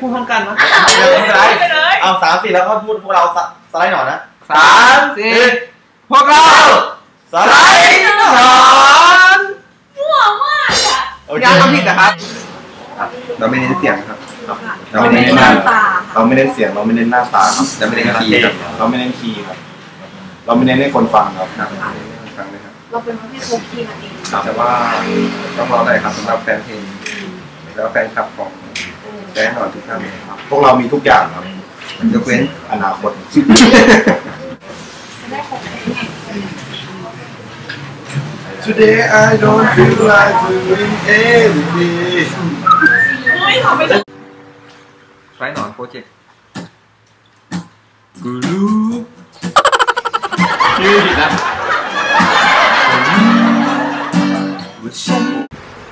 พูดพร้อมกันวะไม่เป็นไรไปเลยเอาสามสี่แล้วก็พูดพวกเราสสไลด์หน่อยนะสามสี่พวกเราสไลด์สอนมั่วมากอะโอเคยาทำผิดนะครับ เราไม่เน้นเสียงครับ เราเราไม่ไม่เน้นได้หน้าน้ำตาเราไม่เน้นเสียง เราไม่เน้นหน้าตาครับเราไม่เน้นคีย์ครับเราไม่เน้นคีย์ครับ เราไม่เน้นให้คนฟังครับครับฟังเลยครับ เราเป็นประเภทโคคีนั่นเองแต่ว่าต้องรอได้ครับสำหรับแฟนเพลงแล้วแฟนคลับของ แน่นอนทุกท่านครับพวกเรามีทุกอย่างครับยกเว้นอนาคตจะได้ครบเลยไง Today I don't feel like doing anything เฮ้ยทำไรหนอนโปรเจกต์กูรู้ชื่อผิดนะว่าฉัน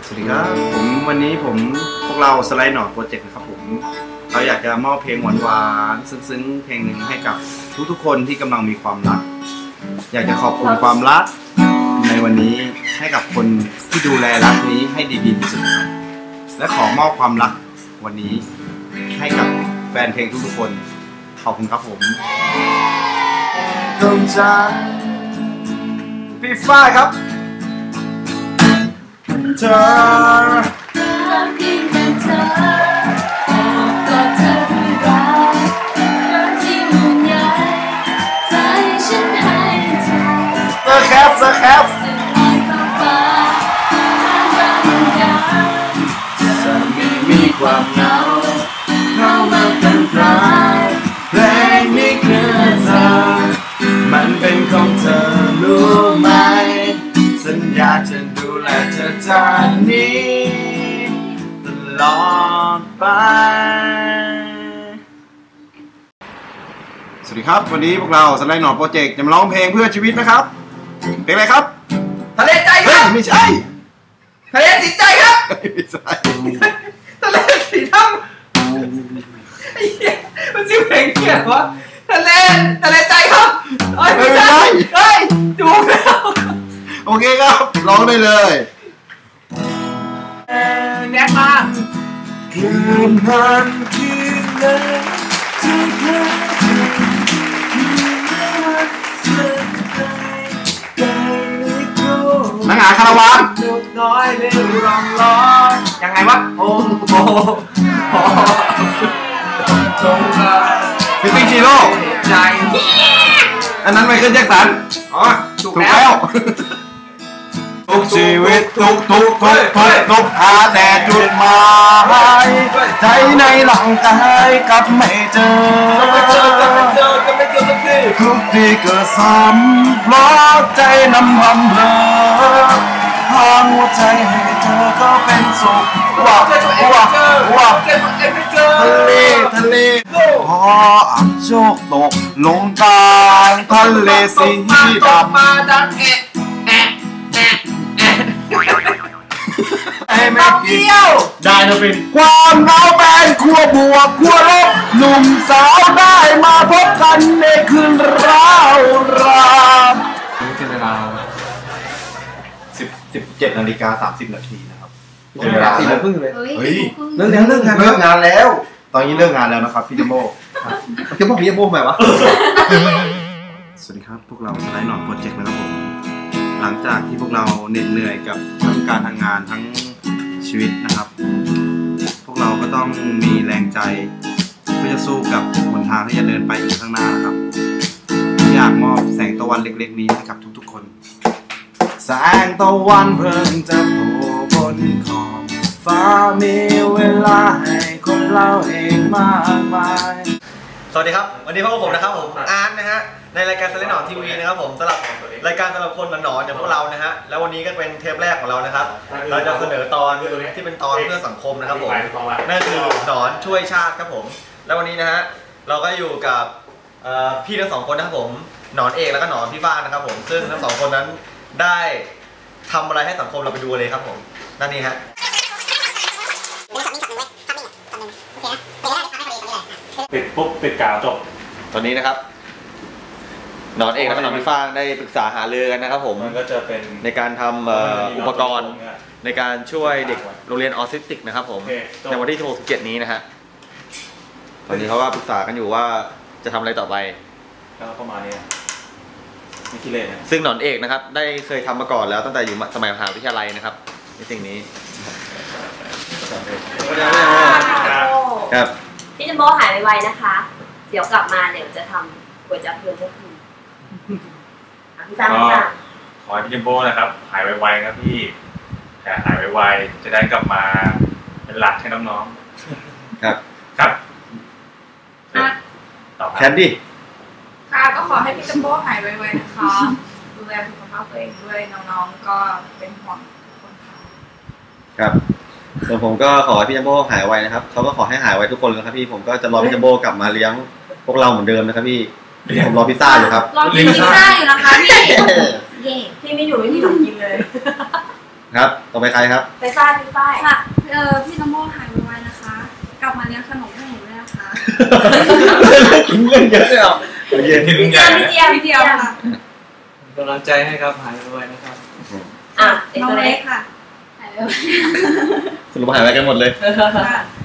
สวัสดีครับผมวันนี้ผม วกเราสไลด์หนอนโปรเจกต์นะครับผม เราอยากจะมอบเพลงหวานๆซึ้งๆ เพลงหนึ่งให้กับทุกๆคนที่กำลังมีความรัก อยากจะขอบคุณความรัก ในวันนี้ให้กับคนที่ดูแลรักนี้ให้ดีๆที่สุดครับและขอมอบความรักวันนี้ ให้กับแฟนเพลงทุกๆคน ขอบคุณครับผมดวงจันทร์พี่ฝ้ายครับเธอ อร์แคปเซอร์แคปจะลอยฟ้าฟ้าทางบางอย่างจะไม่มีความเหงาเข้ามาเป็นปลายเพลงนี้คือเธอมันเป็นของเธอรู้ไหม สัญญาจะดูแลเธอจากนี้ ตลอดไปสวัสดีครับ วันนี้พวกเราสไลด์หนอนโปรเจกต์จะมาร้องเพลงเพื่อชีวิตนะครับ เพลงอะไรครับทะเลใจคเฮ้ยรับไม่ใช่ทะเลสีใจครับไม่ใช่ทะเลสีดำไอ้เหี้ยมันชื่อเพลงเหี้ยวะทะเลทะเลใจครับเอ้ยไม่ใช่เฮ้ยจูกแล้วโอเคครับร้องได้เลยเออแน็กมา คืนนั้นคืนนั้นที่เธาคาราวานลูกน้อยเล่นรองร้อนยังไงวะโอ้โหโอ้โหจงมาฟิตติ้งชีโร่ใจ อันนั้นไมเคิลแจ็คสัน อ๋อ ถูกถูกแล้แล้วว ทุกชีวิตทุกทุกทุกทุกทุกหาแต่จุดหมายใจในหลังกายกลับไม่เจอทุกทีเกิดซ้ำเพราะใจนำพันเบลอทางหัวใจให้เธอก็เป็นสุขว่าว่าไม่เจอว่าเจอตัวเองไม่เจอทะเลทะเลพออับโชคตกลงกลางทะเลสีมาตกดำมาดัง ไอ้แม่ตับกิเดีนยวได้นะฟินความเหงาเป็นขั้วบวกขั้วลบหนุ่มสาวได้มาพบกันในคืนร้าวรามนี่เป็นเวลาสิบสิบเจ็ดนาฬิกาสามสิบนาทีนะครับเป็นเวลาสี่โมงครึ่งเลยเฮ้ยเฮ้ยเลิกแล้วเลิกงานเลิกงานแล้ว ตอนนี้เลิกงานแล้วนะครับพี่เจโมจะบอกพี่จะโบ้ไหมวะสวัสดีครับ พวกเราสไลด์หนอนโปรเจกต์นะครับผม หลังจากที่พวกเราเหน็ดเหนื่อยกับทั้งการทำงานทั้งชีวิตนะครับ พวกเราก็ต้องมีแรงใจเพื่อจะสู้กับหนทางที่จะเดินไปอีกข้างหน้านะครับ อยากมอบแสงตะวันเล็ก ๆ นี้ให้กับทุกๆคน แสงตะวันเพิ่งจะโผล่บนขอบฟ้ามีเวลาให้คนเราเองมากมาย วัสดีครับ วันนี้พบกับผมนะครับผมอาร์ตนะฮะในรายการเซเลนหนอนทีวีนะครับผมสำหรับรายการสำหรับคนหนอนๆอย่างพวกเรานะฮะแล้ววันนี้ก็เป็นเทปแรกของเรานะครับ เราจะเสนอตอนที่เป็นตอนเพื่อสังคมนะครับผมนั่นคือหนอนช่วยชาติครับผม แล้ววันนี้นะฮะเราก็อยู่กับเอ่อพี่ทั้งสองคนนะครับผมหนอนเอกแล้วก็หนอนพี่ฟ้านะครับผมซึ่งทั้งสองคนนั้นได้ทำอะไรให้สังคมเราไปดูเลยครับผมนั่นนี่ฮะ ปิดปุ๊บปิดกาวจบ ตอนนี้นะครับหนอนเอกและก็หนอนพี่ฟางได้ปรึกษาหารือกันนะครับ ผมมันก็จะเป็นในการทำเอ่ออุปกรณ์ ในการช่วยเด็กโรงเรียนออทิสติกนะครับ ผมโอเคจบ ในวันที่16 17นี้นะฮะตอนนี้เขาก็ปรึกษากันอยู่ว่าจะทำอะไรต่อไปก็ประมาณนี้ไม่คิดเลยนะซึ่งหนอนเอกนะครับ ได้เคยทำมาก่อนแล้วตั้งแต่อยู่สมัยมหาวิทยาลัยนะครับในสิ่งนี้ ครับ พี่จัมโบ้หายไวๆนะคะ เดี๋ยวกลับมาเดี๋ยวจะทำก๋วยจั๊บเพื่อนเจ้าคุณอะพี่ตั้งพี่ตั้งขอให้พี่จัมโบ้นะครับ หายไวๆครับพี่แต่หายไวๆจะได้กลับมาเป็นหลักให้น้องครับๆครับอะต่อคแครับนดี้ค่ะก็ขอให้พี่จัมโบ้หายไวๆนะคะ ดูแลสุขภาพตัวเองด้วยน้องๆก็เป็นห่วงทุกคนค่ะครับ ส่วนผมก็ขอให้พี่จัมโบ้หายไวนะครับเขาก็ขอให้หายไวทุกคนเลยครับพี่ผมก็จะรอพี่จัมโบ้กลับมาเลี้ยงพวกเราเหมือนเดิมนะครับพี่ผมรอพิซซ่าอยู่ครับรอกินพิซซ่าอยู่นะคะพี่เย่พี่ไม่อยู่ไม่มีขนมกินเลย ครับต่อไปใครครับไปฝ้ายพี่ฝ้ายค่ะเออพี่จัมโบ้หายไวๆนะคะ กลับมาเลี้ยงขนมให้หนูด้วยนะคะกินเรื่องเยอะเลยเหรอโอเคที่ลุพี่งเจีใหยญ่มพี่เจียมพี่เดียวค่ะกำลังใจให้ครับหายไวๆนะครับอะเด็กน้องตัวเล็เล็กกค่ะหายไว สรุปหายไปกันหมดเลยๆค่ะ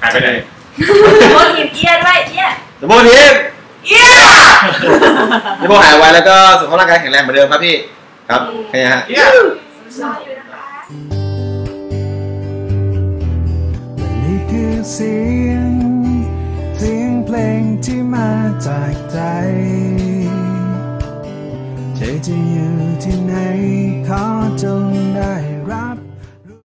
หายไปไหนโบทีมเอี้ยด้วยเอี้ยจัมโบ้ทีมเอี้ยจัมโบ้หายไวแล้วก็สุขภาพร่างกายแข็งแรงเหมือนเดิมครับพี่ ครับแค่นี้ฮะ รออยู่นะคะ นี่คือเสียง เสียงเพลงที่มาจากใจ เธอจะอยู่ที่ไหนขอจงได้